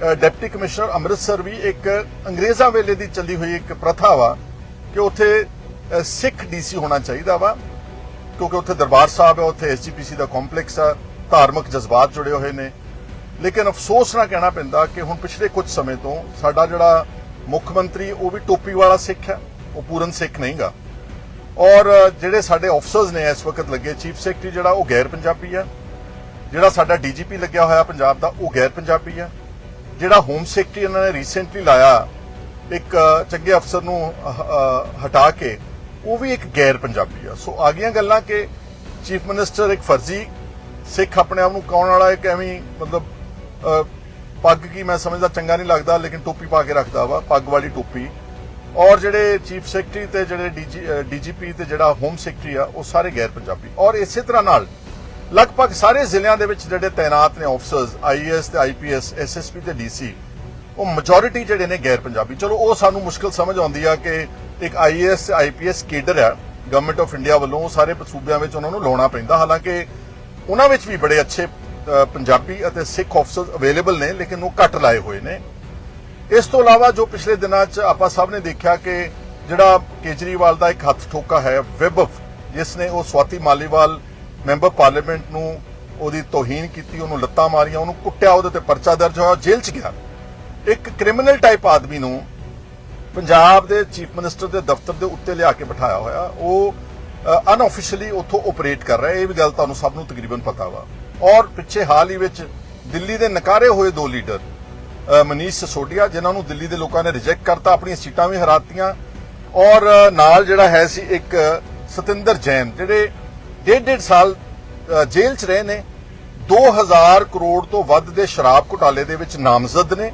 Deputy commissioner Amritsar ਵੀ ਇੱਕ ਅੰਗਰੇਜ਼ਾਂ ਵੇਲੇ ਦੀ ਚੱਲੀ ਹੋਈ ਇੱਕ ਪ੍ਰਥਾ ਵਾ ਕਿ ਉੱਥੇ ਅ, ਸਿੱਖ ਡੀਸੀ ਹੋਣਾ ਚਾਹੀਦਾ ਵਾ ਕਿਉਂਕਿ ਉੱਥੇ ਦਰਬਾਰ ਸਾਹਿਬ ਹੈ ਉੱਥੇ ਐਸਜੀਪੀਸੀ ਦਾ ਕੰਪਲੈਕਸ ਆ ਧਾਰਮਿਕ ਜਜ਼ਬਾਤ ਜੁੜੇ ਹੋਏ ਨੇ। ਲੇਕਿਨ ਅਫਸੋਸ ਨਾਲ ਕਹਿਣਾ ਪੈਂਦਾ ਕਿ ਹੁਣ ਪਿਛਲੇ ਕੁਝ ਸਮੇਂ ਤੋਂ ਸਾਡਾ ਜਿਹੜਾ ਮੁੱਖ ਮੰਤਰੀ ਉਹ ਵੀ ਟੋਪੀ ਵਾਲਾ ਸਿੱਖ ਹੈ ਉਹ ਪੂਰਨ ਸਿੱਖ ਨਹੀਂਗਾ ਔਰ ਜਿਹੜੇ ਸਾਡੇ ਆਫਸਰਸ ਨੇ ਇਸ ਵਕਤ ਲੱਗੇ ਚੀਫ ਸੈਕਟਰੀ ਜਿਹੜਾ ਉਹ ਗੈਰ ਪੰਜਾਬੀ ਆ। ਜਿਹੜਾ ਸਾਡਾ ਡੀਜੀਪੀ ਲੱਗਿਆ ਹੋਇਆ ਪੰਜਾਬ ਦਾ ਉਹ ਗੈਰ ਪੰਜਾਬੀ ਆ। ਜਿਹੜਾ ਹੋਮ ਸੈਕਟਰੀ ਇਹਨਾਂ ਨੇ ਰੀਸੈਂਟਲੀ ਲਾਇਆ, ਇੱਕ ਚੰਗੇ ਅਫਸਰ ਨੂੰ ਹਟਾ ਕੇ, ਉਹ ਵੀ ਇੱਕ ਗੈਰ ਪੰਜਾਬੀ ਆ। ਸੋ ਆ ਗਈਆਂ ਗੱਲਾਂ ਕਿ ਚੀਫ ਮਿਨਿਸਟਰ ਇੱਕ ਫਰਜ਼ੀ, ਸਿੱਖ ਆਪਣੇ ਆਪ ਨੂੰ ਕੌਣ ਵਾਲਾ ਇੱਕ ਐਵੇਂ ਮਤਲਬ ਪੱਗ ਕੀ ਮੈਂ ਸਮਝਦਾ ਚੰਗਾ ਨਹੀਂ ਲੱਗਦਾ, ਲੇਕਿਨ ਟੋਪੀ ਪਾ ਕੇ ਰੱਖਦਾ ਵਾ, ਪੱਗ ਵਾਲੀ ਟੋਪੀ। ਔਰ ਜਿਹੜੇ ਚੀਫ ਸੈਕਟਰੀ ਤੇ ਜਿਹੜੇ ਡੀਜੀਪੀ ਤੇ ਜਿਹੜਾ ਹੋਮ ਸੈਕਟਰੀ ਆ, ਉਹ ਸਾਰੇ ਗੈਰ ਪੰਜਾਬੀ। ਔਰ ਇਸੇ ਤਰ੍ਹਾਂ ਨਾਲ ਲਗਭਗ ਸਾਰੇ ਜ਼ਿਲ੍ਹਿਆਂ ਦੇ ਵਿੱਚ ਜਿਹੜੇ ਤਾਇਨਾਤ ਨੇ ਆਫਸਰਸ ਆਈਏਐਸ ਤੇ ਆਈਪੀਐਸ ਐਸਐਸਪੀ ਤੇ ਡੀਸੀ ਉਹ ਮੈਜੋਰਿਟੀ ਜਿਹੜੇ ਨੇ ਗੈਰ ਪੰਜਾਬੀ। ਚਲੋ, ਉਹ ਸਾਨੂੰ ਮੁਸ਼ਕਲ ਸਮਝ ਆਉਂਦੀ ਆ ਕਿ ਇੱਕ ਆਈਏਐਸ ਤੇ ਆਈਪੀਐਸ ਕੇਡਰ ਆ ਗਵਰਨਮੈਂਟ ਆਫ ਇੰਡੀਆ ਵੱਲੋਂ ਉਹ ਸਾਰੇ ਸੂਬਿਆਂ ਵਿੱਚ ਉਹਨਾਂ ਨੂੰ ਲਾਉਣਾ ਪੈਂਦਾ। ਹਾਲਾਂਕਿ ਉਹਨਾਂ ਵਿੱਚ ਵੀ ਬੜੇ ਅੱਛੇ ਪੰਜਾਬੀ ਅਤੇ ਸਿੱਖ ਆਫਸਰਸ ਅਵੇਲੇਬਲ ਨੇ, ਲੇਕਿਨ ਉਹ ਘੱਟ ਲਾਏ ਹੋਏ ਨੇ। ਇਸ ਤੋਂ ਇਲਾਵਾ ਜੋ ਪਿਛਲੇ ਦਿਨਾਂ 'ਚ ਆਪਾਂ ਸਭ ਨੇ ਦੇਖਿਆ ਕਿ ਜਿਹੜਾ ਕੇਜਰੀਵਾਲ ਦਾ ਇੱਕ ਹੱਥ ਠੋਕਾ ਹੈ ਵਿਭਵ ਜਿਸ ਨੇ ਉਹ ਸਵਾਤੀ ਮਾਲੀਵਾਲ ਮੈਂਬਰ ਪਾਰਲੀਮੈਂਟ ਨੂੰ ਉਹਦੀ ਤੋਹੀਨ ਕੀਤੀ, ਉਹਨੂੰ ਲੱਤਾਂ ਮਾਰੀਆਂ, ਉਹਨੂੰ ਕੁੱਟਿਆ, ਉਹਦੇ ਤੇ ਪਰਚਾ ਦਰਜ ਹੋਇਆ ਜੇਲ੍ਹ 'ਚ ਗਿਆ। ਇੱਕ ਕ੍ਰਿਮੀਨਲ ਟਾਈਪ ਆਦਮੀ ਨੂੰ ਪੰਜਾਬ ਦੇ ਚੀਫ ਮਿਨਿਸਟਰ ਦੇ ਦਫ਼ਤਰ ਦੇ ਉੱਤੇ ਲਿਆ ਕੇ ਬਿਠਾਇਆ ਹੋਇਆ, ਉਹ ਅਨਆਫੀਸ਼ੀਅਲੀ ਉੱਥੋਂ ਆਪਰੇਟ ਕਰ ਰਿਹਾ, ਇਹ ਵੀ ਗੱਲ ਤੁਹਾਨੂੰ ਸਭ ਨੂੰ ਤਕਰੀਬਨ ਪਤਾ ਵਾ। ਔਰ ਪਿੱਛੇ ਹਾਲ ਹੀ ਵਿੱਚ ਦਿੱਲੀ ਦੇ ਨਕਾਰੇ ਹੋਏ ਦੋ ਲੀਡਰ ਮਨੀਸ਼ ਸਸੋਡੀਆ ਜਿਨ੍ਹਾਂ ਨੂੰ ਦਿੱਲੀ ਦੇ ਲੋਕਾਂ ਨੇ ਰਿਜੈਕਟ ਕਰਤਾ, ਆਪਣੀਆਂ ਸੀਟਾਂ ਵੀ ਹਰਾਤੀਆਂ। ਔਰ ਨਾਲ ਜਿਹੜਾ ਹੈ ਸੀ ਇੱਕ, ਸਤਿੰਦਰ ਜੈਨ, ਜਿਹੜੇ ਡੇਢ ਡੇਢ ਸਾਲ ਅ, ਜੇਲ੍ਹ 'ਚ ਰਹੇ ਨੇ। 2000 ਕਰੋੜ ਤੋਂ ਵੱਧ ਦੇ ਸ਼ਰਾਬ ਘੁਟਾਲੇ ਦੇ ਵਿੱਚ ਨਾਮਜ਼ਦ ਨੇ।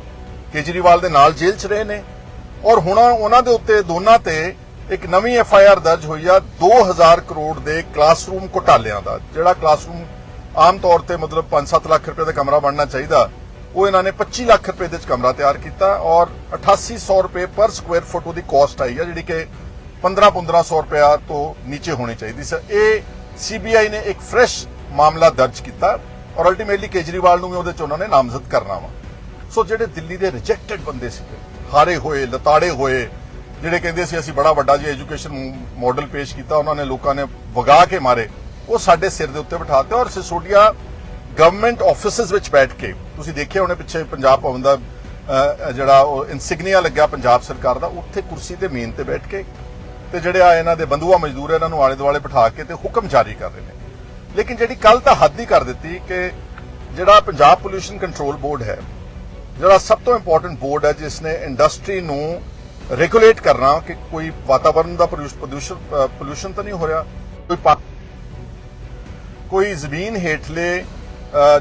ਕੇਜਰੀਵਾਲ ਦੇ ਨਾਲ ਜੇਲ੍ਹ 'ਚ ਰਹੇ ਨੇ। ਔਰ ਹੁਣ ਉਹਨਾਂ ਦੇ ਉੱਤੇ ਦੋਨਾਂ ਤੇ ਇੱਕ ਨਵੀਂ ਐਫ ਆਈ ਆਰ ਦਰਜ ਹੋਈ ਆ 2000 ਕਰੋੜ ਦੇ ਕਲਾਸਰੂਮ ਘੁਟਾਲਿਆਂ ਦਾ। ਜਿਹੜਾ ਕਲਾਸਰੂਮ ਆਮ ਤੌਰ ਤੇ ਮਤਲਬ 5-7 ਲੱਖ ਰੁਪਏ ਦਾ ਕਮਰਾ ਬਣਨਾ ਚਾਹੀਦਾ ਉਹ ਇਹਨਾਂ ਨੇ 25 ਲੱਖ ਰੁਪਏ ਦੇ ਵਿੱਚ ਕਮਰਾ ਤਿਆਰ ਕੀਤਾ ਔਰ 8800 ਰੁਪਏ ਪਰ ਸਕੁਅਰ ਫੁੱਟ ਉਹਦੀ ਕਾਸਟ ਆਈ ਆ ਜਿਹੜੀ ਕਿ 15-1500 ਰੁਪਇਆ ਤੋਂ ਨੀਚੇ ਹੋਣੀ ਚਾਹੀਦੀ ਸੀ। ਇਹ ਸੀਬੀਆਈ ਨੇ ਇੱਕ ਫਰੈਸ਼ ਮਾਮਲਾ ਦਰਜ ਕੀਤਾ ਔਰ ਅਲਟੀਮੇਟਲੀ ਕੇਜਰੀਵਾਲ ਨੂੰ ਵੀ ਉਹਦੇ ਚ ਉਹਨਾਂ ਨੇ ਨਾਮਜ਼ਦ ਕਰਨਾ ਵਾ। ਸੋ ਜਿਹੜੇ ਦਿੱਲੀ ਦੇ ਰਿਜੈਕਟਡ ਬੰਦੇ ਸੀਗੇ, ਹਾਰੇ ਹੋਏ, ਲਤਾੜੇ ਹੋਏ, ਜਿਹੜੇ ਕਹਿੰਦੇ ਸੀ ਅਸੀਂ ਬੜਾ ਵੱਡਾ ਜੀ ਐਜੂਕੇਸ਼ਨ ਮਾਡਲ ਪੇਸ਼ ਕੀਤਾ, ਉਹਨਾਂ ਨੇ ਲੋਕਾਂ ਨੇ ਵਗਾ ਕੇ ਮਾਰੇ, ਉਹ ਸਾਡੇ ਸਿਰ ਦੇ ਉੱਤੇ ਬਿਠਾਤੇ ਔਰ ਸਿਸੋਡੀਆ ਗਵਰਨਮੈਂਟ ਆਫਿਸਿਸ ਵਿੱਚ ਬੈਠ ਕੇ, ਤੁਸੀਂ ਦੇਖਿਆ ਉਹਨੇ ਪਿੱਛੇ ਪੰਜਾਬ ਭਵਨ ਦਾ ਜਿਹੜਾ ਉਹ ਇਨਸਿਗਨੀਆ ਲੱਗਿਆ ਪੰਜਾਬ ਸਰਕਾਰ ਦਾ, ਉੱਥੇ ਕੁਰਸੀ ਤੇ ਮੇਨ ਤੇ ਬੈਠ ਕੇ ਤੇ ਜਿਹੜੇ ਆ ਇਹਨਾਂ ਦੇ ਬੰਧੂਆ ਮਜ਼ਦੂਰ ਇਹਨਾਂ ਨੂੰ ਆਲੇ ਦੁਆਲੇ ਬਿਠਾ ਕੇ ਤੇ ਹੁਕਮ ਜਾਰੀ ਕਰ ਰਹੇ ਨੇ। ਲੇਕਿਨ ਜਿਹੜੀ ਕੱਲ ਤਾਂ ਹੱਦ ਹੀ ਕਰ ਦਿੱਤੀ ਕਿ ਜਿਹੜਾ ਪੰਜਾਬ ਪੋਲੂਸ਼ਨ ਕੰਟਰੋਲ ਬੋਰਡ ਹੈ, ਜਿਹੜਾ ਸਭ ਤੋਂ ਇੰਪੋਰਟੈਂਟ ਬੋਰਡ ਹੈ, ਜਿਸ ਨੇ ਇੰਡਸਟਰੀ ਨੂੰ ਰੈਗੂਲੇਟ ਕਰਨਾ ਕਿ ਕੋਈ ਵਾਤਾਵਰਣ ਦਾ ਪ੍ਰਦੂਸ਼ਣ ਪੋਲੂਸ਼ਨ ਤਾਂ ਨਹੀਂ ਹੋ ਰਿਹਾ, ਕੋਈ ਕੋਈ ਜ਼ਮੀਨ ਹੇਠਲੇ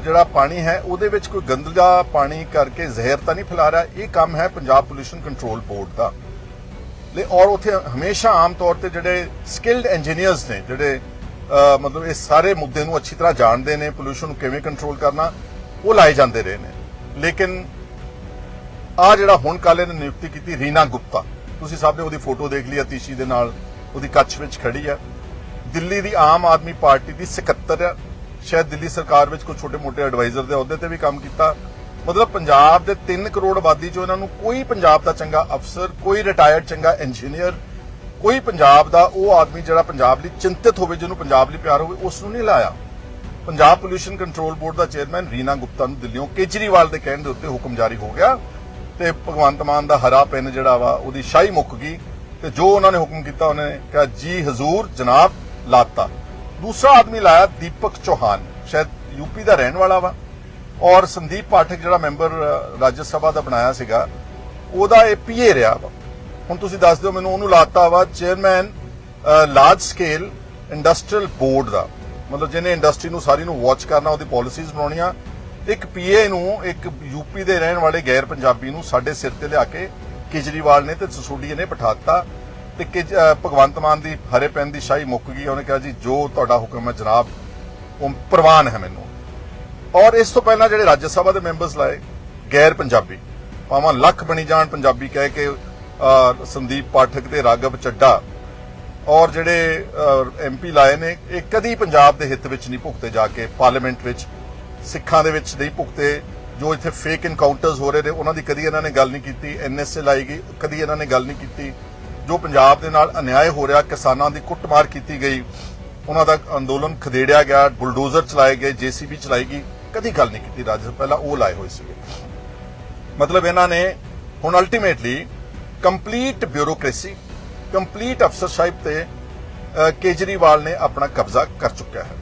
ਜਿਹੜਾ ਪਾਣੀ ਹੈ, ਉਹਦੇ ਵਿੱਚ ਕੋਈ ਗੰਦਲਾ ਪਾਣੀ ਕਰਕੇ ਜ਼ਹਿਰ ਤਾਂ ਨਹੀਂ ਫੈਲਾ ਰਿਹਾ, ਇਹ ਕੰਮ ਹੈ ਪੰਜਾਬ ਪੋਲੂਸ਼ਨ ਕੰਟਰੋਲ ਬੋਰਡ ਦਾ। ਲੈ, ਔਰ ਉੱਥੇ ਹਮੇਸ਼ਾ ਆਮ ਤੌਰ ਤੇ ਜਿਹੜੇ ਸਕਿਲਡ ਇੰਜੀਨੀਅਰਸ ਨੇ, ਜਿਹੜੇ ਮਤਲਬ ਇਹ ਸਾਰੇ ਮੁੱਦੇ ਨੂੰ ਅੱਛੀ ਤਰ੍ਹਾਂ ਜਾਣਦੇ ਨੇ ਪੋਲੂਸ਼ਨ ਨੂੰ ਕਿਵੇਂ ਕੰਟਰੋਲ ਕਰਨਾ, ਉਹ ਲਾਏ ਜਾਂਦੇ ਰਹੇ ਨੇ। ਲੇਕਿਨ ਆ ਜਿਹੜਾ ਹੁਣ ਕਾਲੇ ਇਹਨੇ ਨਿਯੁਕਤੀ ਕੀਤੀ ਰੀਨਾ ਗੁਪਤਾ, ਤੁਸੀਂ ਸਭ ਨੇ ਉਹਦੀ ਫੋਟੋ ਦੇਖ ਲਈ ਅਤੀਸ਼ੀ ਦੇ ਨਾਲ, ਉਹਦੀ ਕੱਛ ਵਿੱਚ ਖੜੀ ਆ। ਦਿੱਲੀ ਦੀ ਆਮ ਆਦਮੀ ਪਾਰਟੀ ਦੀ ਸਕੱਤਰ ਆ। ਸ਼ਾਇਦ ਦਿੱਲੀ ਸਰਕਾਰ ਵਿੱਚ ਕੋਈ ਛੋਟੇ-ਮੋਟੇ ਐਡਵਾਈਜ਼ਰ ਦੇ ਅਹੁਦੇ ਤੇ ਵੀ ਕੰਮ ਕੀਤਾ। ਮਤਲਬ ਪੰਜਾਬ ਦੇ 3 ਕਰੋੜ ਆਬਾਦੀ ਚੋਂ ਇਹਨਾਂ ਨੂੰ ਕੋਈ ਪੰਜਾਬ ਦਾ ਚੰਗਾ ਅਫਸਰ, ਕੋਈ ਰਿਟਾਇਰਡ ਚੰਗਾ ਇੰਜੀਨੀਅਰ ਕੋਈ ਪੰਜਾਬ ਦਾ ਉਹ ਆਦਮੀ ਜਿਹੜਾ ਪੰਜਾਬ ਲਈ ਚਿੰਤਿਤ ਹੋਵੇ, ਜਿਹਨੂੰ ਪੰਜਾਬ ਲਈ ਪਿਆਰ ਹੋਵੇ ਉਸ ਨੂੰ ਨਹੀਂ ਲਾਇਆ। ਪੰਜਾਬ ਪੋਲੂਸ਼ਨ ਕੰਟਰੋਲ ਬੋਰਡ ਦਾ ਚੇਅਰਮੈਨ ਰੀਨਾ ਗੁਪਤਾ ਨੂੰ ਦਿੱਲੀੋਂ ਕੇਜਰੀਵਾਲ ਦੇ ਕਹਿਣ ਦੇ ਉੱਤੇ ਹੁਕਮ ਜਾਰੀ ਹੋ ਗਿਆ ਤੇ ਭਗਵੰਤ ਮਾਨ ਦਾ ਹਰਾ ਪੈਨ ਜਿਹੜਾ ਵਾ, ਉਹਦੀ ਸ਼ਾਹੀ ਮੁੱਕ ਗਈ ਤੇ ਜੋ ਉਹਨਾਂ ਨੇ ਹੁਕਮ ਕੀਤਾ, ਉਹਨਾਂ ਨੇ ਕਿਹਾ, ਜੀ ਹਜ਼ੂਰ, ਜਨਾਬ ਲਾਤਾ। ਦੂਸਰਾ ਆਦਮੀ ਲਾਇਆ ਦੀਪਕ ਚੌਹਾਨ, ਸ਼ਾਇਦ ਯੂਪੀ ਦਾ ਰਹਿਣ ਵਾਲਾ ਵਾ। ਔਰ ਸੰਦੀਪ ਪਾਠਕ ਜਿਹੜਾ ਮੈਂਬਰ ਰਾਜ ਸਭਾ ਦਾ ਬਣਾਇਆ ਸੀਗਾ ਉਹਦਾ ਇਹ ਪੀਏ ਰਿਹਾ ਵਾ। ਹੁਣ ਤੁਸੀਂ ਦੱਸ ਦਿਓ ਮੈਨੂੰ ਉਹਨੂੰ ਲਾਤਾ ਵਾ chairman large scale industrial board ਦਾ। ਮਤਲਬ ਜਿਹਨੇ ਇੰਡਸਟਰੀ ਨੂੰ ਸਾਰੀ ਨੂੰ ਵਾਚ ਕਰਨਾ ਉਹਦੀ ਪਾਲਿਸੀਜ਼ ਬਣਾਉਣੀਆਂ। ਇੱਕ ਪੀਏ ਨੂੰ ਇੱਕ ਯੂਪੀ ਦੇ ਰਹਿਣ ਵਾਲੇ ਗੈਰ ਪੰਜਾਬੀ ਨੂੰ ਸਾਡੇ ਸਿਰ ਤੇ ਲਿਆ ਕੇ ਕੇਜਰੀਵਾਲ ਨੇ ਤੇ ਸਸੂਡੀਏ ਨੇ ਬਿਠਾਤਾ ਤੇ ਕੇਜ- ਅ, ਭਗਵੰਤ ਮਾਨ ਦੀ ਹਰੇ ਪੈਨ ਦੀ ਸ਼ਾਹੀ ਮੁੱਕ ਗਈ। ਉਹਨੇ ਕਿਹਾ ਜੀ ਜੋ ਤੁਹਾਡਾ ਹੁਕਮ ਹੈ ਜਨਾਬ ਉਹ ਪ੍ਰਵਾਨ ਹੈ ਮੈਨੂੰ। ਔਰ ਇਸ ਤੋਂ ਪਹਿਲਾਂ ਜਿਹੜੇ ਰਾਜ ਸਭਾ ਦੇ ਮੈਂਬਰਸ ਲਾਏ, ਗੈਰ ਪੰਜਾਬੀ, ਭਾਵੇਂ ਲੱਖ ਬਣੀ ਜਾਣ ਪੰਜਾਬੀ ਕਹਿ ਕੇ ਸੰਦੀਪ ਪਾਠਕ ਤੇ ਰਾਗਵ ਚੱਡਾ ਔਰ ਜਿਹੜੇ ਐਮਪੀ ਲਾਏ ਨੇ, ਇਹ ਕਦੀ ਪੰਜਾਬ ਦੇ ਹਿੱਤ ਵਿੱਚ ਨਹੀਂ ਭੁਗਤੇ ਜਾ ਕੇ, ਪਾਰਲੀਮੈਂਟ ਵਿੱਚ, ਸਿੱਖਾਂ ਦੇ ਵਿੱਚ ਨਹੀਂ ਭੁਗਤੇ। ਜੋ ਇੱਥੇ ਫੇਕ ਇਨਕਾਊਂਟਰਸ ਹੋ ਰਹੇ ਨੇ, ਉਹਨਾਂ ਦੀ ਕਦੀ ਇਹਨਾਂ ਨੇ ਗੱਲ ਨਹੀਂ ਕੀਤੀ ਐਨਐਸਏ ਲਾਈ ਗਈ, ਕਦੀ ਇਹਨਾਂ ਨੇ ਗੱਲ ਨਹੀਂ ਕੀਤੀ। ਜੋ ਪੰਜਾਬ ਦੇ ਨਾਲ ਅਨਿਆਏ ਹੋ ਰਿਹਾ, ਕਿਸਾਨਾਂ ਦੀ ਕੁੱਟਮਾਰ ਕੀਤੀ ਗਈ, ਉਹਨਾਂ ਦਾ ਅੰਦੋਲਨ ਖਦੇੜਿਆ ਗਿਆ, ਬੁਲਡੋਜ਼ਰ ਚਲਾਏ ਗਏ ਜੀਸੀਬੀ ਚਲਾਈ ਗਈ। ਕਦੀ ਗੱਲ ਨਹੀਂ ਕੀਤੀ ਰਾਜ ਪਹਿਲਾਂ ਉਹ ਲਾਏ ਹੋਏ ਸੀਗੇ। ਮਤਲਬ ਇਹਨਾਂ ਨੇ ਹੁਣ ultimately complete bureaucracy complete officership ਤੇ ਕੇਜਰੀਵਾਲ ਨੇ ਆਪਣਾ ਕਬਜ਼ਾ ਕਰ ਚੁੱਕਿਆ ਹੈ।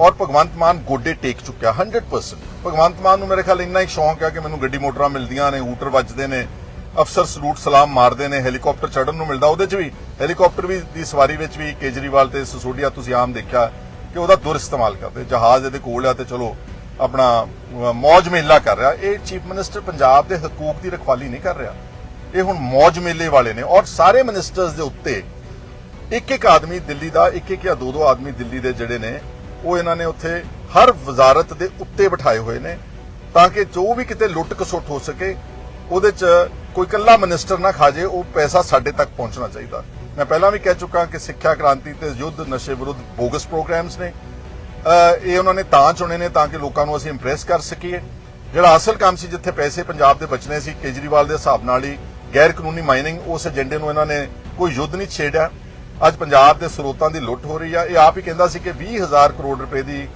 ਔਰ ਭਗਵੰਤ ਮਾਨ ਗੋਡੇ ਟੇਕ ਚੁੱਕਿਆ 100% ਭਗਵੰਤ ਮਾਨ ਨੂੰ ਮੇਰੇ ਖਿਆਲ ਇੰਨਾ ਹੀ ਸ਼ੌਂਕ ਹੈ ਕਿ ਮੈਨੂੰ ਗੱਡੀ ਮੋਟਰਾਂ ਮਿਲਦੀਆਂ ਨੇ ਹੂਟਰ ਵੱਜਦੇ ਨੇ, ਅਫਸਰ ਸਲੂਟ ਸਲਾਮ ਮਾਰਦੇ ਨੇ, ਹੈਲੀਕਾਪਟਰ ਚੜਨ ਨੂੰ ਮਿਲਦਾ। ਉਹਦੇ 'ਚ ਵੀ, ਹੈਲੀਕਾਪਟਰ ਵੀ ਦੀ ਸਵਾਰੀ ਵਿੱਚ ਵੀ ਕੇਜਰੀਵਾਲ ਤੇ ਸਸੋਡੀਆ ਤੁਸੀਂ ਆਮ ਦੇਖਿਆ ਕਿ ਉਹਦਾ ਦੁਰ ਇਸਤੇਮਾਲ ਕਰਦੇ। ਜਹਾਜ਼ ਇਹਦੇ ਕੋਲ ਆ ਤੇ ਚਲੋ ਆਪਣਾ ਮੌਜ ਮੇਲਾ ਕਰ ਰਿਹਾ। ਇਹ ਚੀਫ ਮਿਨਿਸਟਰ ਪੰਜਾਬ ਦੇ ਹਕੂਕ ਦੀ ਰਖਵਾਲੀ ਨਹੀਂ ਕਰ ਰਿਹਾ। ਇਹ ਹੁਣ ਮੌਜ ਮੇਲੇ ਵਾਲੇ ਨੇ ਔਰ ਸਾਰੇ ਮਿਨਿਸਟਰਸ ਦੇ ਉੱਤੇ ਇੱਕ ਇੱਕ ਆਦਮੀ ਦਿੱਲੀ ਦਾ, ਇੱਕ ਇੱਕ ਜਾਂ ਦੋ ਦੋ ਆਦਮੀ ਦਿੱਲੀ ਦੇ ਜਿਹੜੇ ਨੇ, ਉਹ ਇਹਨਾਂ ਨੇ ਉੱਥੇ ਹਰ ਵਜ਼ਾਰਤ ਦੇ ਉੱਤੇ ਬਿਠਾਏ ਹੋਏ ਨੇ ਤਾਂ ਕਿ ਜੋ ਵੀ ਕਿਤੇ ਲੁੱਟ ਕਸੁੱਟ ਹੋ ਸਕੇ, ਉਹਦੇ 'ਚ ਕੋਈ ਇਕੱਲਾ ਮਿਨਿਸਟਰ ਨਾ ਖਾ ਜੇ, ਉਹ ਪੈਸਾ ਸਾਡੇ ਤੱਕ ਪਹੁੰਚਣਾ ਚਾਹੀਦਾ। ਮੈਂ ਪਹਿਲਾਂ ਵੀ ਕਹਿ ਚੁੱਕਾ ਕਿ ਸਿੱਖਿਆ ਕ੍ਰਾਂਤੀ ਤੇ ਯੁੱਧ ਨਸ਼ੇ ਵਿਰੁੱਧ ਬੋਗਸ ਪ੍ਰੋਗਰਾਮਸ ਨੇ ਇਹ ਉਹਨਾਂ ਨੇ ਤਾਂ ਚੁਣੇ ਨੇ ਤਾਂ ਕਿ ਲੋਕਾਂ ਨੂੰ ਅਸੀਂ ਇੰਪ੍ਰੈਸ ਕਰ ਸਕੀਏ। ਜਿਹੜਾ ਅਸਲ ਕੰਮ ਸੀ ਜਿੱਥੇ ਪੈਸੇ ਪੰਜਾਬ ਦੇ ਬਚਨੇ ਸੀ, ਕੇਜਰੀਵਾਲ ਦੇ ਹਿਸਾਬ ਨਾਲ ਹੀ ਗੈਰ ਕਾਨੂੰਨੀ ਮਾਈਨਿੰਗ ਉਸ ਏਜੰਡੇ ਨੂੰ ਇਹਨਾਂ ਨੇ ਕੋਈ ਯੁੱਧ ਨਹੀਂ ਛੇੜਿਆ। ਅੱਜ ਪੰਜਾਬ ਦੇ ਸਰੋਤਾਂ ਦੀ ਲੁੱਟ ਹੋ ਰਹੀ ਆ। ਇਹ ਆਪ ਹੀ ਕਹਿੰਦਾ ਸੀ ਕਿ 20000 ਕਰੋੜ ਰੁਪਏ ਦੀ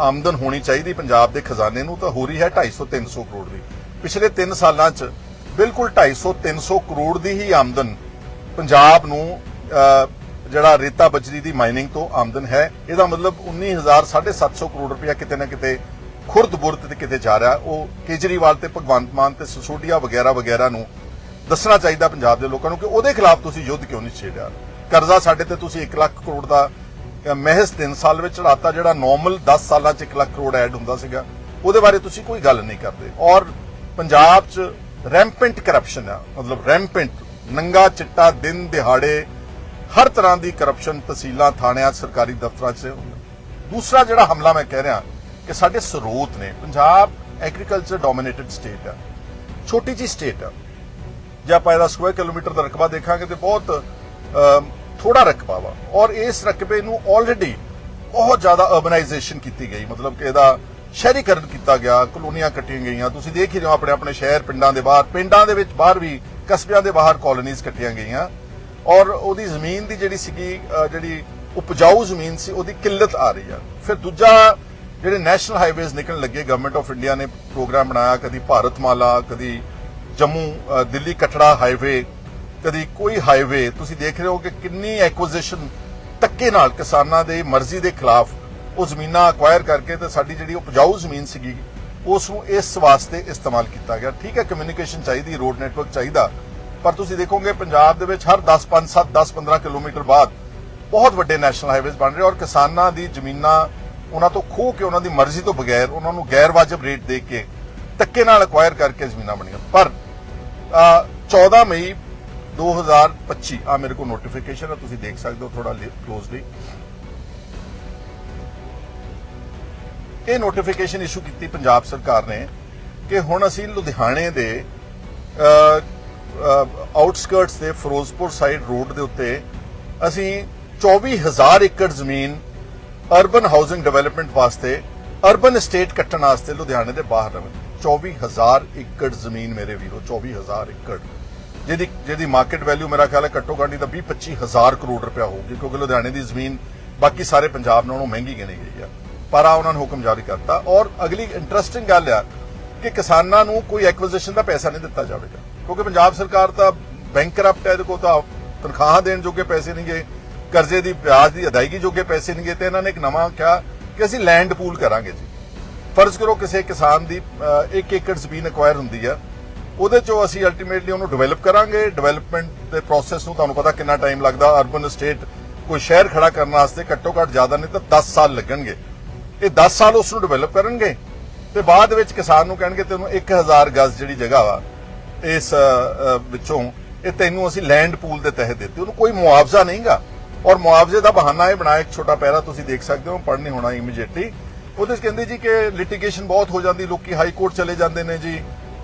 ਆਮਦਨ ਹੋਣੀ ਚਾਹੀਦੀ ਪੰਜਾਬ ਦੇ ਖਜ਼ਾਨੇ ਨੂੰ, ਤਾਂ ਹੋ ਰਹੀ ਹੈ 250 300 ਕਰੋੜ ਦੀ। ਪਿਛਲੇ 3 ਸਾਲਾਂ 'ਚ ਬਿਲਕੁਲ 250 300 ਕਰੋੜ ਦੀ ਹੀ ਆਮਦਨ ਪੰਜਾਬ ਨੂੰ ਜਿਹੜਾ ਰੇਤਾ ਬਜਰੀ ਦੀ ਮਾਈਨਿੰਗ ਤੋਂ ਆਮਦਨ ਹੈ ਇਹਦਾ ਮਤਲਬ 19000 750 ਕਰੋੜ ਰੁਪਇਆ ਕਿਤੇ ਨਾ ਕਿਤੇ ਖੁਰਦ ਬੁਰਦ ਤੇ ਕਿਤੇ ਜਾ ਰਿਹਾ। ਉਹ ਕੇਜਰੀਵਾਲ ਤੇ ਭਗਵੰਤ ਮਾਨ ਤੇ ਸਸੋਡੀਆ ਵਗੈਰਾ ਵਗੈਰਾ ਨੂੰ ਦੱਸਣਾ ਚਾਹੀਦਾ ਪੰਜਾਬ ਦੇ ਲੋਕਾਂ ਨੂੰ ਕਿ ਉਹਦੇ ਖਿਲਾਫ ਤੁਸੀਂ ਯੁੱਧ ਕਿਉਂ ਨਹੀਂ ਛੇੜਿਆ? ਕਰਜ਼ਾ ਸਾਡੇ ਤੇ ਤੁਸੀਂ 1 ਲੱਖ ਕਰੋੜ ਦਾ ਅਹ, ਮਹਿਜ਼ 3 ਸਾਲ ਵਿੱਚ ਚੜਾਤਾ ਜਿਹੜਾ ਨਾਰਮਲ 10 ਸਾਲਾਂ 'ਚ 1 ਲੱਖ ਕਰੋੜ ਐਡ ਹੁੰਦਾ ਸੀਗਾ। ਉਹਦੇ ਬਾਰੇ ਤੁਸੀਂ ਕੋਈ ਗੱਲ ਨਹੀਂ ਕਰਦੇ। ਔਰ ਪੰਜਾਬ 'ਚ ਰੈਂਪੈਂਟ ਕਰਪਸ਼ਨ ਆ। ਮਤਲਬ ਰੈਂਪੈਂਟ ਨੰਗਾ ਚਿੱਟਾ ਦਿਨ ਦਿਹਾੜੇ ਹਰ ਤਰ੍ਹਾਂ ਦੀ ਕਰਪਸ਼ਨ ਤਹਿਸੀਲਾਂ ਥਾਣਿਆਂ ਸਰਕਾਰੀ ਦਫ਼ਤਰਾਂ 'ਚ ਦੂਸਰਾ ਜਿਹੜਾ ਹਮਲਾ ਮੈਂ ਕਹਿ ਰਿਹਾ ਕਿ ਸਾਡੇ ਸਰੋਤ ਨੇ ਪੰਜਾਬ ਐਗਰੀਕਲਚਰ ਡੋਮੀਨੇਟਡ ਸਟੇਟ ਆ। ਛੋਟੀ ਜੀ ਸਟੇਟ ਆ। ਜੇ ਆਪਾਂ ਇਹਦਾ ਸਕੁਅਰ ਕਿਲੋਮੀਟਰ ਦਾ ਰਕਬਾ ਦੇਖਾਂਗੇ ਤੇ ਬਹੁਤ ਅਮ, ਥੋੜਾ ਰਕਬਾ ਵਾ। ਔਰ ਇਸ ਰਕਬੇ ਨੂੰ ਆਲਰੇਡੀ ਬਹੁਤ ਜ਼ਿਆਦਾ ਅਰਬਨਾਈਜੇਸ਼ਨ ਕੀਤੀ ਗਈ। ਮਤਲਬ ਕਿ ਇਹਦਾ ਸ਼ਹਿਰੀਕਰਨ ਕੀਤਾ ਗਿਆ ਕਲੋਨੀਆਂ ਕੱਟੀਆਂ ਗਈਆਂ। ਤੁਸੀਂ ਦੇਖ ਹੀ ਰਹੇ ਹੋ ਆਪਣੇ ਆਪਣੇ ਸ਼ਹਿਰ ਪਿੰਡਾਂ ਦੇ ਬਾਹਰ। ਪਿੰਡਾਂ ਦੇ ਵਿੱਚ ਬਾਹਰ ਵੀ ਕਸਬਿਆਂ ਦੇ ਬਾਹਰ ਕਾਲੋਨੀਆਂ ਕੱਟੀਆਂ ਗਈਆਂ। ਔਰ ਉਹਦੀ ਜ਼ਮੀਨ ਦੀ ਜਿਹੜੀ ਸੀਗੀ ਜਿਹੜੀ ਉਪਜਾਊ ਜ਼ਮੀਨ ਸੀ, ਉਹਦੀ ਕਿੱਲਤ ਆ ਰਹੀ ਆ। ਫਿਰ ਦੂਜਾ ਜਿਹੜੇ ਨੈਸ਼ਨਲ ਹਾਈਵੇਜ਼ ਨਿਕਲਣ ਲੱਗੇ ਗਵਰਨਮੈਂਟ ਆਫ ਇੰਡੀਆ ਨੇ ਪ੍ਰੋਗਰਾਮ ਬਣਾਇਆ, ਕਦੀ ਭਾਰਤਮਾਲਾ, ਕਦੀ ਜੰਮੂ ਦਿੱਲੀ ਕਟੜਾ ਹਾਈਵੇ, ਕਦੀ ਕੋਈ ਹਾਈਵੇ। ਤੁਸੀਂ ਦੇਖ ਰਹੇ ਹੋ ਕਿ ਕਿੰਨੀ ਐਕੁਜੀਸ਼ਨ ਧੱਕੇ ਨਾਲ ਕਿਸਾਨਾਂ ਦੇ ਮਰਜ਼ੀ ਦੇ ਖਿਲਾਫ ਉਹ ਜ਼ਮੀਨਾਂ ਅਕਵਾਇਰ ਕਰਕੇ ਤੇ ਸਾਡੀ ਜਿਹੜੀ ਉਪਜਾਊ ਜ਼ਮੀਨ ਸੀਗੀ, ਉਸ ਨੂੰ ਇਸ ਵਾਸਤੇ ਇਸਤੇਮਾਲ ਕੀਤਾ ਗਿਆ। ਠੀਕ ਹੈ ਕਮਿਊਨੀਕੇਸ਼ਨ ਚਾਹੀਦੀ ਰੋਡ ਨੈਟਵਰਕ ਚਾਹੀਦਾ। ਪਰ ਤੁਸੀਂ ਦੇਖੋਗੇ ਪੰਜਾਬ ਦੇ ਵਿੱਚ ਹਰ 10 5 7 10 15 ਕਿਲੋਮੀਟਰ ਬਾਅਦ ਬਹੁਤ ਵੱਡੇ ਨੈਸ਼ਨਲ ਹਾਈਵੇਜ਼ ਬਣ ਰਹੇ ਔਰ ਕਿਸਾਨਾਂ ਦੀ ਜ਼ਮੀਨਾਂ ਉਹਨਾਂ ਤੋਂ ਖੋਹ ਕੇ ਉਹਨਾਂ ਦੀ ਮਰਜ਼ੀ ਤੋਂ ਬਗੈਰ ਉਹਨਾਂ ਨੂੰ ਗੈਰ ਵਾਜਬ ਰੇਟ ਦੇ ਕੇ ਧੱਕੇ ਨਾਲ ਅਕਵਾਇਰ ਕਰਕੇ ਜ਼ਮੀਨਾਂ ਬਣੀਆਂ। ਪਰ ਅ, 14 ਮਈ 2025 ਆ ਮੇਰੇ ਕੋਲ ਨੋਟੀਫਿਕੇਸ਼ਨ ਹੈ ਤੁਸੀਂ ਦੇਖ ਸਕਦੇ ਹੋ ਥੋੜਾ ਕਲੋਜ਼ਲੀ ਇਹ ਨੋਟੀਫਿਕੇਸ਼ਨ ਇਸ਼ੂ ਕੀਤੀ ਪੰਜਾਬ ਸਰਕਾਰ ਨੇ ਕਿ ਹੁਣ ਅਸੀਂ ਲੁਧਿਆਣੇ ਦੇ ਆਊਟਸਕਰਟਸ ਦੇ ਫਿਰੋਜ਼ਪੁਰ ਸਾਈਡ ਰੋਡ ਦੇ ਉੱਤੇ ਅਸੀਂ 24000 ਏਕੜ ਜ਼ਮੀਨ ਅਰਬਨ ਹਾਊਸਿੰਗ ਡਿਵੈਲਪਮੈਂਟ ਵਾਸਤੇ ਅਰਬਨ ਸਟੇਟ ਕੱਟਣ ਵਾਸਤੇ ਲੁਧਿਆਣੇ ਦੇ ਬਾਹਰ ਰਵੇ 24000 ਏਕੜ ਜ਼ਮੀਨ ਮੇਰੇ ਵੀਰੋ 24000 ਏਕੜ। ਜਿਹਦੀ ਜਿਹਦੀ ਮਾਰਕੀਟ ਵੈਲਿਊ ਮੇਰਾ ਖਿਆਲ ਹੈ ਘੱਟੋ ਘੱਟ ਨਹੀਂ ਤਾਂ 20 25000 ਕਰੋੜ ਰੁਪਇਆ ਹੋਊਗੀ, ਕਿਉਂਕਿ ਲੁਧਿਆਣੇ ਦੀ ਜ਼ਮੀਨ ਬਾਕੀ ਸਾਰੇ ਪੰਜਾਬ ਨਾਲੋਂ ਮਹਿੰਗੀ ਗਿਣੀ ਗਈ ਆ। ਪਰ ਆ ਉਹਨਾਂ ਨੇ ਹੁਕਮ ਜਾਰੀ ਕਰਤਾ ਔਰ ਅਗਲੀ ਇੰਟਰਸਟਿੰਗ ਗੱਲ ਆ ਕਿ ਕਿਸਾਨਾਂ ਨੂੰ ਕੋਈ ਐਕਵੀਜ਼ੀਸ਼ਨ ਦਾ ਪੈਸਾ ਨਹੀਂ ਦਿੱਤਾ ਜਾਵੇਗਾ। ਕਿਉਂਕਿ ਪੰਜਾਬ ਸਰਕਾਰ ਤਾਂ ਬੈਂਕਰਪਟ ਹੈ, ਇਹਦੇ ਕੋਲ ਤਾਂ ਤਨਖਾਹਾਂ ਦੇਣ ਜੋਗੇ ਪੈਸੇ ਨਹੀਂ ਗਏ ਕਰਜ਼ੇ ਦੀ, ਵਿਆਜ ਦੀ ਅਦਾਇਗੀ ਜੋਗੇ ਪੈਸੇ ਨਹੀਂ ਗਏ ਤੇ ਇਹਨਾਂ ਨੇ ਇੱਕ ਨਵਾਂ ਕਿਹਾ ਕਿ ਅਸੀਂ ਲੈਂਡ ਪੂਲ ਕਰਾਂਗੇ ਜੀ। ਫਰਜ਼ ਕਰੋ ਕਿਸੇ ਕਿਸਾਨ ਦੀ 1 ਏਕੜ ਜ਼ਮੀਨ ਅਕਵਾਇਰ ਹੁੰਦੀ ਆ, ਉਹਦੇ ਚੋਂ ਅਸੀਂ ਅਲਟੀਮੇਟਲੀ ਉਹਨੂੰ ਡਿਵੈਲਪ ਕਰਾਂਗੇ। ਡਿਵੈਲਪਮੈਂਟ ਦੇ ਪ੍ਰੋਸੈਸ ਨੂੰ ਤੁਹਾਨੂੰ ਪਤਾ ਕਿੰਨਾ ਟਾਈਮ ਲੱਗਦਾ ਅਰਬਨ ਸਟੇਟ ਕੋਈ ਸ਼ਹਿਰ ਖੜਾ ਕਰਨ ਵਾਸਤੇ ਘੱਟੋ ਘੱਟ ਜ਼ਿਆਦਾ ਨਹੀਂ ਤਾਂ 10 ਸਾਲ ਲੱਗਣਗੇ। ਇਹ 10 ਸਾਲ ਉਸ ਨੂੰ ਡਿਵੈਲਪ ਕਰਨਗੇ। ਤੇ ਬਾਅਦ ਵਿੱਚ ਕਿਸਾਨ ਨੂੰ ਕਹਿਣਗੇ ਤੈਨੂੰ 1000 ਗਜ਼ ਜਿਹੜੀ ਜਗ੍ਹਾ ਵਾ, ਇਸ ਵਿੱਚੋਂ ਇਹ ਤੈਨੂੰ ਅਸੀਂ ਲੈਂਡ ਪੂਲ ਦੇ ਤਹਿਤ ਦਿੱਤੀ। ਉਹਨੂੰ ਕੋਈ ਮੁਆਵਜ਼ਾ ਨਹੀਂਗਾ। ਔਰ ਮੁਆਵਜ਼ੇ ਦਾ ਬਹਾਨਾ ਇਹ ਬਣਾਇਆ ਇੱਕ ਛੋਟਾ ਪੈਰਾ ਤੁਸੀਂ ਦੇਖ ਸਕਦੇ ਹੋ, ਪੜ੍ਹ ਹੋਣਾ ਇਮੀਡੀਏਟਲੀ ਉਹਦੇ ਵਿੱਚ ਕਹਿੰਦੇ ਜੀ ਕਿ ਲਿਟੀਗੇਸ਼ਨ ਬਹੁਤ ਹੋ ਜਾਂਦੀ, ਲੋਕੀ ਹਾਈ ਕੋਰਟ ਚਲੇ ਜਾਂਦੇ ਨੇ ਜੀ,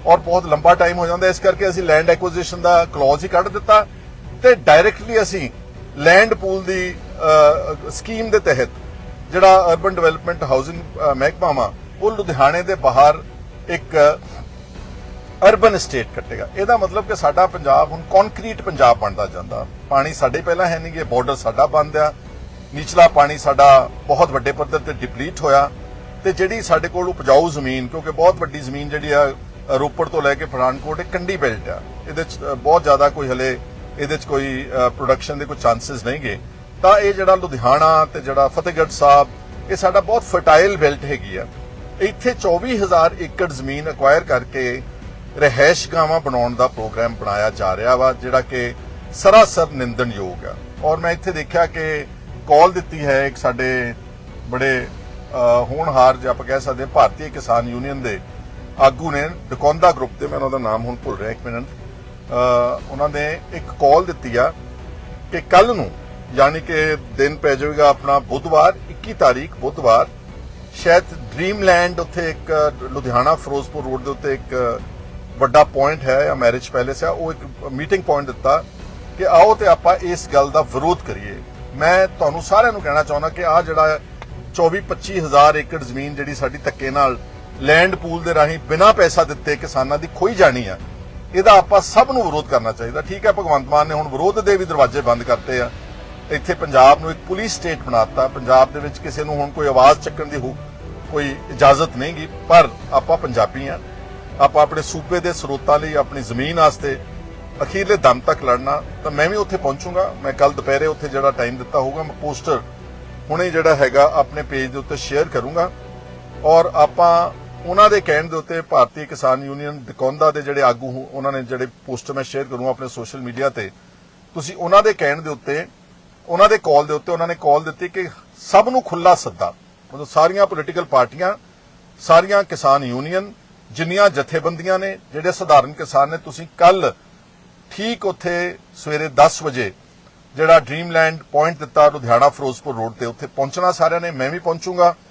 ਔਰ ਬਹੁਤ ਲੰਬਾ ਟਾਈਮ ਹੋ ਜਾਂਦਾ। ਇਸ ਕਰਕੇ ਅਸੀਂ ਲੈਂਡ ਐਕੁਜੀਸ਼ਨ ਦਾ ਕਲੌਜ਼ ਹੀ ਕੱਢ ਦਿੱਤਾ। ਤੇ ਡਾਇਰੈਕਟਲੀ ਅਸੀਂ ਲੈਂਡ ਪੂਲ ਦੀ ਸਕੀਮ ਦੇ ਤਹਿਤ ਜਿਹੜਾ ਅਰਬਨ ਡਿਵੈਲਪਮੈਂਟ ਹਾਊਸਿੰਗ ਮਹਿਕਮਾ ਵਾ ਉਹ ਲੁਧਿਆਣੇ ਦੇ ਬਾਹਰ ਇੱਕ ਅਰਬਨ ਸਟੇਟ ਕੱਟੇਗਾ। ਇਹਦਾ ਮਤਲਬ ਕਿ ਸਾਡਾ ਪੰਜਾਬ ਹੁਣ ਕੰਕਰੀਟ ਪੰਜਾਬ ਬਣਦਾ ਜਾਂਦਾ। ਪਾਣੀ ਸਾਡੇ ਪਹਿਲਾਂ ਹੈ ਨਹੀਂ ਨਹੀਂਗੇ ਬਾਰਡਰ ਸਾਡਾ ਬੰਦ ਆ ਨਿਚਲਾ ਪਾਣੀ ਸਾਡਾ ਬਹੁਤ ਵੱਡੇ ਪੱਧਰ ਤੇ ਡਿਪਲੀਟ ਹੋਇਆ। ਤੇ ਜਿਹੜੀ ਸਾਡੇ ਕੋਲ ਉਪਜਾਊ ਜ਼ਮੀਨ, ਕਿਉਂਕਿ ਬਹੁਤ ਵੱਡੀ ਜ਼ਮੀਨ ਜਿਹੜੀ ਆ, ਰੋਪੜ ਤੋਂ ਲੈ ਕੇ ਪਠਾਨਕੋਟ, ਇਹ ਕੰਡੀ ਬੈਲਟ ਆ। ਇਹਦੇ ਚ ਬਹੁਤ ਜ਼ਿਆਦਾ ਕੋਈ ਹਲੇ ਇਹਦੇ ਚ ਕੋਈ ਪ੍ਰੋਡਕਸ਼ਨ ਦੇ ਕੋਈ ਚਾਂਸਸ ਨਹੀਂਗੇ ਤਾਂ ਇਹ ਜਿਹੜਾ ਲੁਧਿਆਣਾ ਤੇ ਜਿਹੜਾ ਫਤਿਹਗੜ੍ਹ ਸਾਹਿਬ, ਇਹ ਸਾਡਾ ਬਹੁਤ ਫਰਟਾਈਲ ਬੈਲਟ ਹੈਗੀ ਆ। ਇੱਥੇ 24000 ਏਕੜ ਜ਼ਮੀਨ ਅਕਵਾਇਰ ਕਰਕੇ ਰਹਿائش ਗਾਵਾਂ ਬਣਾਉਣ ਦਾ ਪ੍ਰੋਗਰਾਮ ਬਣਾਇਆ ਜਾ ਰਿਹਾ ਵਾ, ਜਿਹੜਾ ਕਿ ਸਰਾਸਰ ਨਿੰਦਣਯੋਗ ਆ। ਔਰ ਮੈਂ ਇੱਥੇ ਦੇਖਿਆ ਕਿ ਕਾਲ ਦਿੱਤੀ ਹੈ ਇੱਕ ਸਾਡੇ ਬੜੇ ਹੋਣਹਾਰ ਜਿਹਾ ਆਪਾਂ ਕਹਿ ਸਕਦੇ ਭਾਰਤੀ ਕਿਸਾਨ ਯੂਨੀਅਨ ਦੇ ਆਗੂ ਨੇ, ਡਕੌਂਦਾ ਗਰੁੱਪ ਦੇ ਮੈਂ ਉਹਨਾਂ ਦਾ ਨਾਮ ਹੁਣ ਭੁੱਲ ਰਿਹਾ, ਇੱਕ ਮਿੰਟ। ਉਹਨਾਂ ਨੇ ਇੱਕ ਕਾਲ ਦਿੱਤੀ ਆ ਕਿ ਕੱਲ ਨੂੰ, ਯਾਨੀ ਕਿ ਦਿਨ ਪੈ ਜਾਵੇਗਾ ਆਪਣਾ ਬੁੱਧਵਾਰ 21 ਤਾਰੀਖ ਬੁੱਧਵਾਰ ਸ਼ਾਇਦ ਡ੍ਰੀਮਲੈਂਡ ਉੱਥੇ ਇੱਕ, ਲੁਧਿਆਣਾ ਫਿਰੋਜ਼ਪੁਰ ਰੋਡ ਦੇ ਉੱਤੇ ਇੱਕ ਵੱਡਾ ਪੁਆਇੰਟ ਹੈ, ਜਾਂ ਮੈਰਿਜ ਪੈਲੇਸ ਹੈ, ਉਹ ਇੱਕ ਮੀਟਿੰਗ ਪੁਆਇੰਟ ਦਿੱਤਾ ਕਿ ਆਓ ਤੇ ਆਪਾਂ ਇਸ ਗੱਲ ਦਾ ਵਿਰੋਧ ਕਰੀਏ। ਮੈਂ ਤੁਹਾਨੂੰ ਸਾਰਿਆਂ ਨੂੰ ਕਹਿਣਾ ਚਾਹੁੰਦਾ ਕਿ ਆ ਜਿਹੜਾ 24-25 ਹਜ਼ਾਰ ਏਕੜ ਜ਼ਮੀਨ ਜਿਹੜੀ ਸਾਡੀ ਧੱਕੇ ਨਾਲ ਲੈਂਡ ਪੂਲ ਦੇ ਰਾਹੀਂ ਬਿਨਾਂ ਪੈਸਾ ਦਿੱਤੇ ਕਿਸਾਨਾਂ ਦੀ ਖੋਈ ਜਾਣੀ ਆ, ਇਹਦਾ ਆਪਾਂ ਸਭ ਨੂੰ ਵਿਰੋਧ ਕਰਨਾ ਚਾਹੀਦਾ। ਠੀਕ ਹੈ, ਭਗਵੰਤ ਮਾਨ ਨੇ ਹੁਣ ਵਿਰੋਧ ਦੇ ਵੀ ਦਰਵਾਜ਼ੇ ਬੰਦ ਕਰਤੇ ਆ। ਇੱਥੇ ਪੰਜਾਬ ਨੂੰ ਇੱਕ ਪੁਲਿਸ ਸਟੇਟ ਬਣਾਤਾ। ਪੰਜਾਬ ਦੇ ਵਿੱਚ ਕਿਸੇ ਨੂੰ ਹੁਣ ਕੋਈ ਆਵਾਜ਼ ਚੱਕਣ ਦੀ ਕੋਈ ਇਜਾਜ਼ਤ ਨਹੀਂਗੀ ਪਰ ਆਪਾਂ ਪੰਜਾਬੀ ਆ। ਆਪਾਂ ਆਪਣੇ ਸੂਬੇ ਦੇ ਸਰੋਤਾਂ ਲਈ ਆਪਣੀ ਜ਼ਮੀਨ ਵਾਸਤੇ ਅਖੀਰਲੇ ਦਮ ਤੱਕ ਲੜਨਾ, ਤਾਂ ਮੈਂ ਵੀ ਉੱਥੇ ਪਹੁੰਚੂਗਾ। ਮੈਂ ਕੱਲ ਦੁਪਹਿਰੇ ਉੱਥੇ ਜਿਹੜਾ ਟਾਈਮ ਦਿੱਤਾ ਹੋਊਗਾ, ਮੈਂ ਪੋਸਟਰ ਹੁਣੇ ਜਿਹੜਾ ਹੈਗਾ ਆਪਣੇ ਪੇਜ ਦੇ ਉੱਤੇ ਸ਼ੇਅਰ ਕਰੂੰਗਾ। ਔਰ ਆਪਾਂ ਉਹਨਾਂ ਦੇ ਕਹਿਣ ਦੇ ਉੱਤੇ ਭਾਰਤੀ ਕਿਸਾਨ ਯੂਨੀਅਨ ਦਕੌਂਦਾ ਦੇ ਜਿਹੜੇ ਆਗੂ ਹੋ- ਉਹਨਾਂ ਨੇ ਜਿਹੜੇ ਪੋਸਟਰ ਮੈਂ ਸ਼ੇਅਰ ਕਰੂੰਗਾ ਆਪਣੇ ਸੋਸ਼ਲ ਮੀਡੀਆ ਤੇ। ਤੁਸੀਂ ਉਹਨਾਂ ਦੇ ਕਹਿਣ ਦੇ ਉੱਤੇ ਉਹਨਾਂ ਦੇ ਕਾਲ ਦੇ ਉੱਤੇ ਉਹਨਾਂ ਨੇ ਕਾਲ ਦਿੱਤੀ ਕਿ ਸਭ ਨੂੰ ਖੁੱਲਾ ਸੱਦਾ। ਮਤਲਬ ਸਾਰੀਆਂ ਪੋਲੀਟੀਕਲ ਪਾਰਟੀਆਂ, ਸਾਰੀਆਂ ਕਿਸਾਨ ਯੂਨੀਅਨ ਜਿੰਨੀਆਂ ਜਥੇਬੰਦੀਆਂ ਨੇ, ਜਿਹੜੇ ਸਧਾਰਨ ਕਿਸਾਨ ਨੇ, ਤੁਸੀਂ ਕੱਲ ਠੀਕ ਉੱਥੇ ਸਵੇਰੇ 10 ਵਜੇ ਜਿਹੜਾ ਡ੍ਰੀਮਲੈਂਡ ਪੁਆਇੰਟ ਦਿੱਤਾ, ਲੁਧਿਆਣਾ, ਫਿਰੋਜ਼ਪੁਰ ਰੋਡ ਤੇ ਉੱਥੇ ਪਹੁੰਚਣਾ ਸਾਰਿਆਂ ਨੇ, ਮੈਂ ਵੀ ਪਹੁੰਚੂਗਾ।